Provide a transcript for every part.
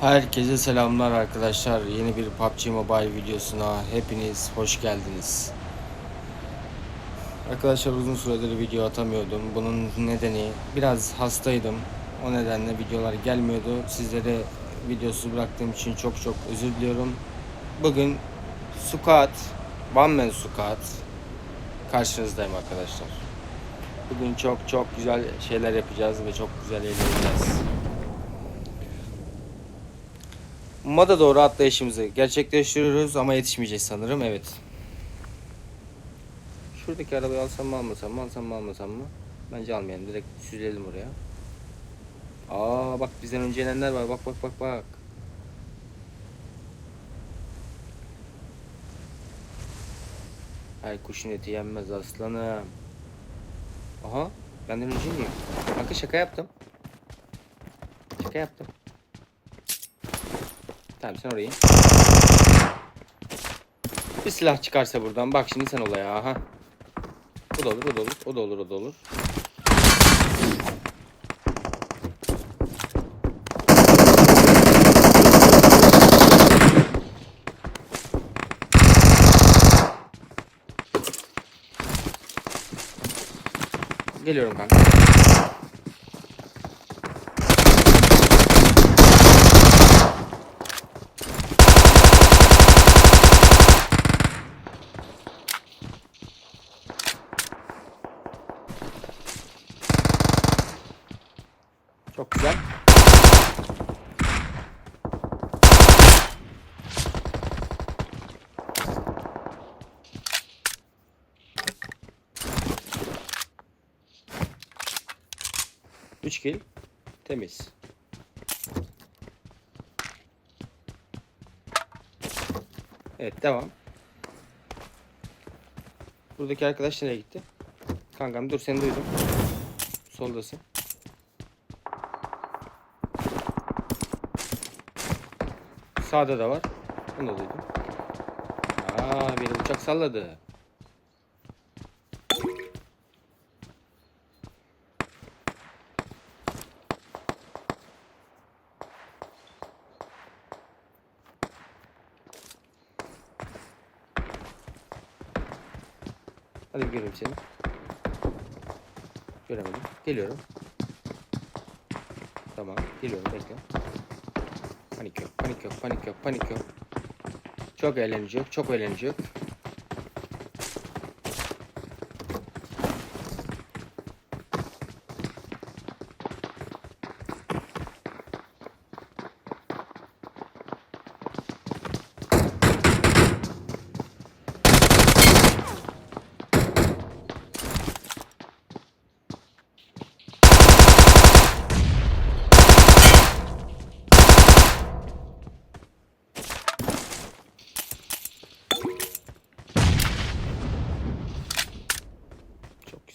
Herkese selamlar arkadaşlar. Yeni bir PUBG Mobile videosuna hepiniz hoş geldiniz. Arkadaşlar uzun süredir video atamıyordum. Bunun nedeni biraz hastaydım. O nedenle videolar gelmiyordu. Sizlere videosuz bıraktığım için çok çok özür diliyorum. Bugün Squad, One Man Squad karşınızdayım arkadaşlar. Bugün çok çok güzel şeyler yapacağız ve çok güzel eğleneceğiz. Moda doğru atlayışımızı gerçekleştiriyoruz ama yetişmeyeceğiz sanırım. Evet. Şuradaki arabayı alsam mı almasam mı alsam mı almasam mı? Bence almayalım. Direkt süzülelim oraya. Aa bak bizden önce inenler var. Bak bak bak bak. Ay kuşun eti yenmez aslanım. Aha benden önce miyim? Kanka şaka yaptım. Şaka yaptım. Tamam sen orayı. Bir silah çıkarsa buradan. Bak şimdi sen olaya. Aha. O da olur, o da olur, o da olur, o da olur. Geliyorum kanka. Çok güzel. Üç kill. Temiz. Evet devam. Buradaki arkadaş nereye gitti? Kankam dur seni duydum. Soldasın. Sağda da var. Bunu da duydum. Aa beni uçak salladı. Hadi bir göreyim seni. Göremedim. Geliyorum. Tamam. Geliyorum. Bekle. Panik yok, panik yok, panik yok, panik yok. Çok eğlenecek, çok eğlenecek. Çok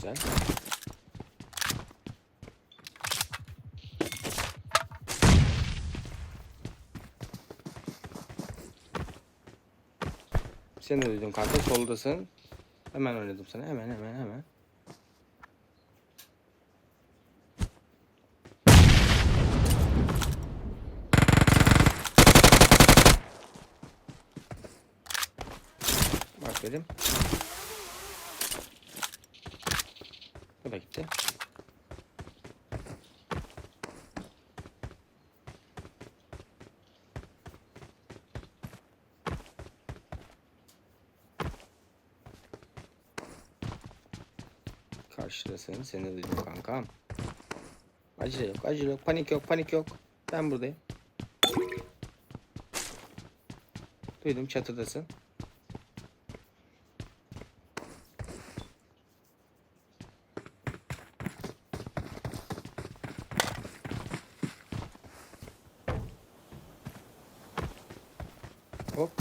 güzel. Seni de duydum kanka soldasın. Hemen oynadım sana hemen hemen hemen. Bak Bu da gitti. Karşıdasın. Seni duydum kankam. Acele yok, acele yok, panik yok, panik yok. Ben buradayım. Duydum çatıdasın. Hop.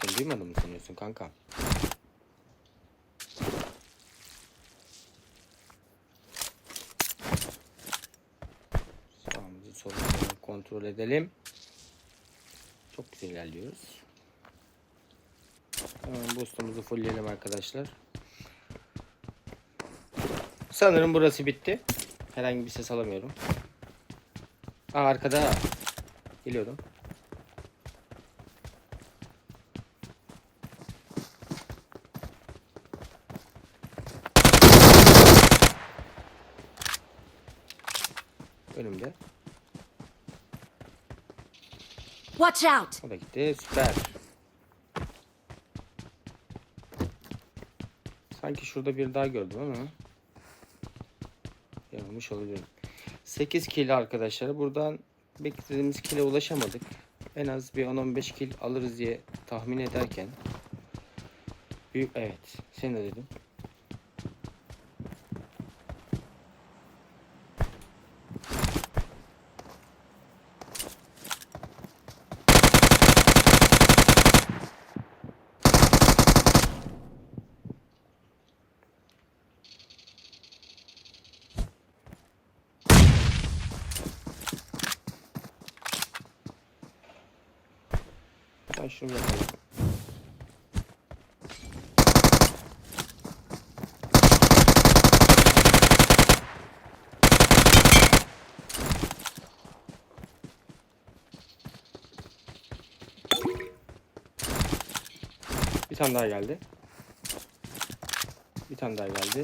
Sen duymadın mı sanıyorsun kanka? Sağımızı solumuzu kontrol edelim. Çok güzel ilerliyoruz. Hemen boostumuzu fullleyelim arkadaşlar. Sanırım burası bitti. Herhangi bir ses alamıyorum. Aa arkada. Geliyorum. Önümde. Watch out! O da gitti. Süper. Sanki şurada bir daha gördüm ama. Yanılmış olabilirim. 8 kill arkadaşlar. Buradan beklediğimiz kile ulaşamadık. En az bir 10-15 kill alırız diye tahmin ederken. Büyük evet. Sen de dedin. Şunu yapalım. Bir tane daha geldi. Bir tane daha geldi.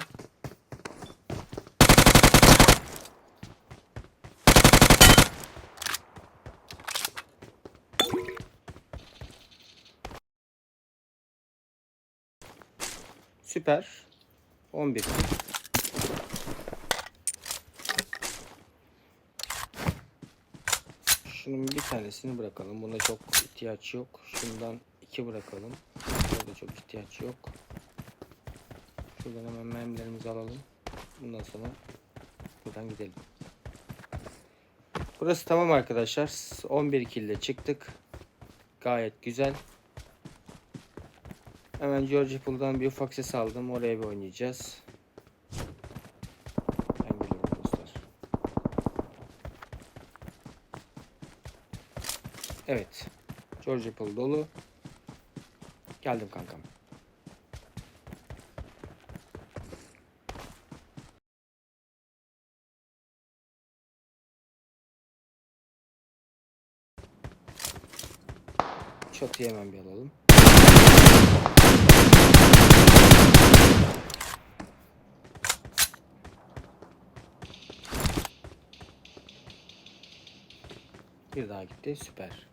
Süper. 11 kill. Şunun bir tanesini bırakalım. Buna çok ihtiyaç yok. Şundan iki bırakalım. Buna da çok ihtiyaç yok. Şuradan hemen mermilerimizi alalım. Bundan sonra buradan gidelim. Burası tamam arkadaşlar. 11 kill ile çıktık. Gayet güzel. Hemen George Pool'dan bir ufak ses aldım. Oraya bir oynayacağız. Ben dostlar. Evet. George Pool dolu. Geldim kankam. Çatıyı hemen bir alalım. Bir daha gitti. Süper.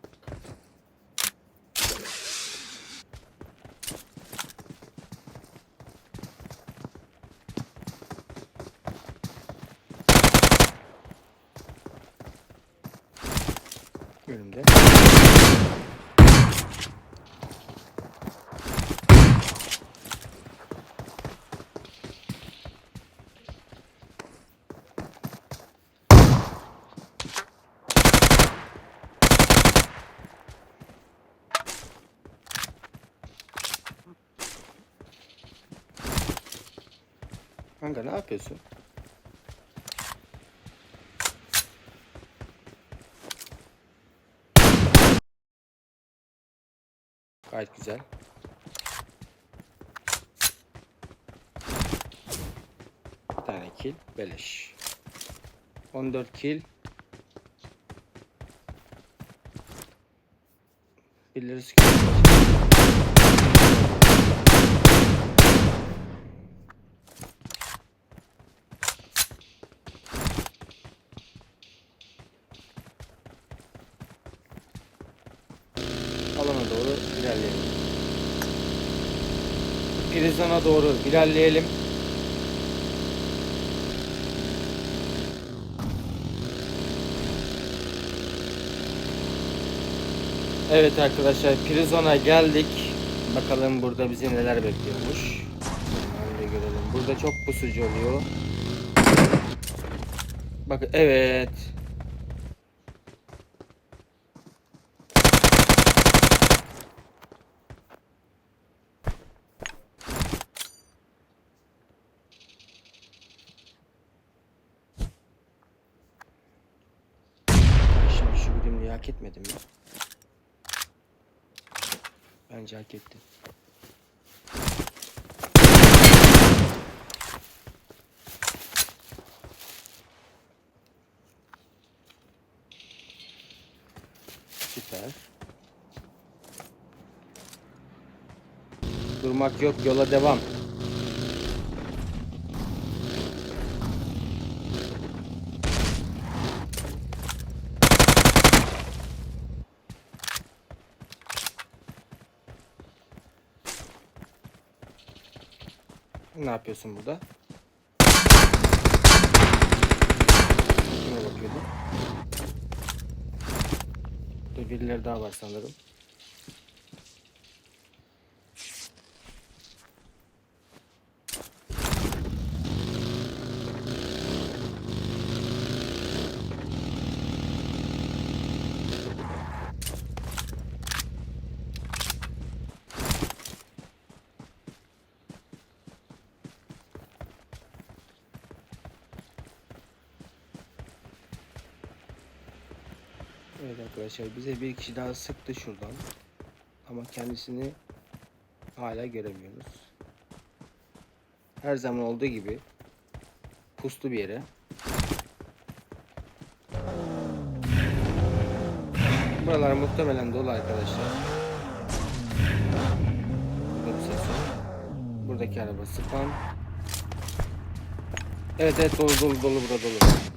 Önümde. Kanka ne yapıyorsun? Gayet güzel. Bir tane kill. Beleş. 14 kill. Birileri sıkıyor. alana doğru ilerleyelim. Prizana doğru ilerleyelim. Evet arkadaşlar Prizon'a geldik. Bakalım burada bizi neler bekliyormuş. Hemen görelim. Burada çok pusucu oluyor. Bak evet. hak etmedim mi? Bence hak ettim. Süper. Durmak yok yola devam. Yapıyorsun burada? Kime bakıyordun? Dur birileri daha var sanırım. Evet arkadaşlar bize bir kişi daha sıktı şuradan. Ama kendisini hala göremiyoruz. Her zaman olduğu gibi puslu bir yere. Buralar muhtemelen dolu arkadaşlar. Buradaki araba spam. Evet evet dolu dolu dolu burada dolu.